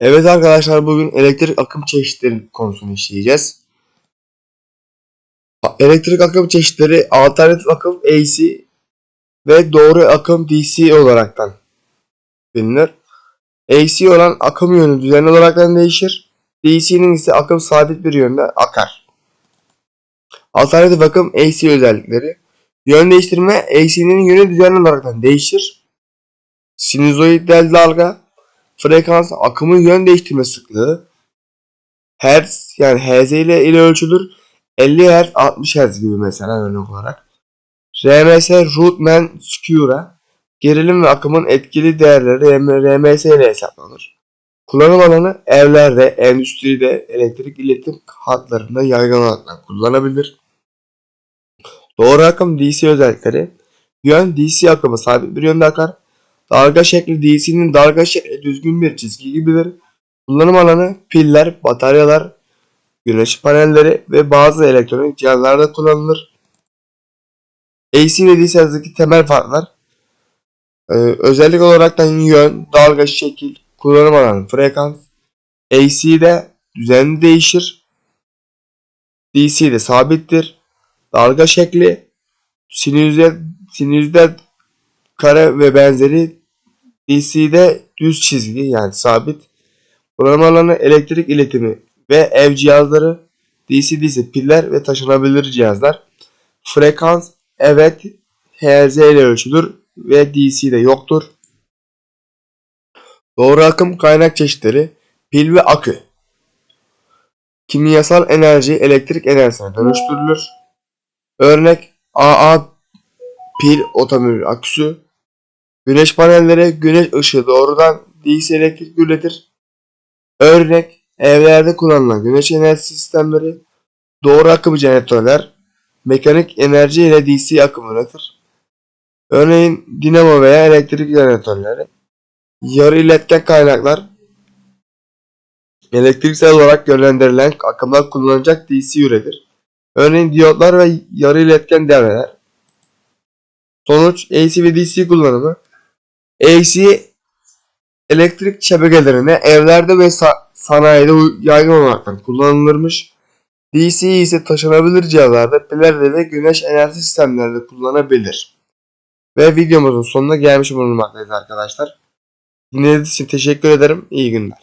Evet arkadaşlar bugün elektrik akım çeşitleri konusunu işleyeceğiz. Elektrik akım çeşitleri alternatif akım AC ve doğru akım DC olaraktan bilinir. AC olan akım yönü düzenli olaraktan değişir. DC'nin ise akım sabit bir yönde akar. Alternatif akım AC özellikleri. Yön değiştirme AC'nin yönü düzenli olaraktan değişir. Sinüzoidal dalga frekans akımın yön değiştirme sıklığı Hertz yani Hz ile ile ölçülür. 50 Hz 60 Hz gibi mesela örnek olarak. RMS Rootman Skewer'a gerilim ve akımın etkili değerleri RMS ile hesaplanır. Kullanım alanı evlerde, endüstride, elektrik iletim hatlarında yaygın olarak kullanabilir. Doğru akım DC özellikleri. Yön DC akımı sabit bir yönde akar. Dalga şekli DC'nin dalga şekli düzgün bir çizgi gibidir. Kullanım alanı piller, bataryalar, güneş panelleri ve bazı elektronik cihazlarda kullanılır. AC ve DC arasındaki temel farklar ee, özellik olarak da yön, dalga şekil, kullanım alanı, frekans. AC'de düzenli değişir. DC'de sabittir. Dalga şekli, sinüzde, sinüzde kare ve benzeri DC'de düz çizgi yani sabit. Alanı elektrik iletimi ve ev cihazları DC-DC piller ve taşınabilir cihazlar. Frekans evet Hz ile ölçülür ve DC'de yoktur. Doğru akım kaynak çeşitleri pil ve akü. Kimyasal enerji elektrik enerjisine dönüştürülür. Örnek AA pil otomobil aküsü. Güneş panelleri güneş ışığı doğrudan DC elektrik üretir. Örnek evlerde kullanılan güneş enerji sistemleri, doğru akım jeneratörler, mekanik enerji ile DC akım üretir. Örneğin dinamo veya elektrik jeneratörleri, yarı iletken kaynaklar, elektriksel olarak yönlendirilen akımlar kullanacak DC üretir. Örneğin diyotlar ve yarı iletken devreler. Sonuç AC ve DC kullanımı. AC elektrik şebekelerine evlerde ve sa- sanayide yaygın olarak kullanılırmış. DC ise taşınabilir cihazlarda, pillerde ve güneş enerji sistemlerinde kullanabilir. Ve videomuzun sonuna gelmiş bulunmaktayız arkadaşlar. Dinlediğiniz için teşekkür ederim. İyi günler.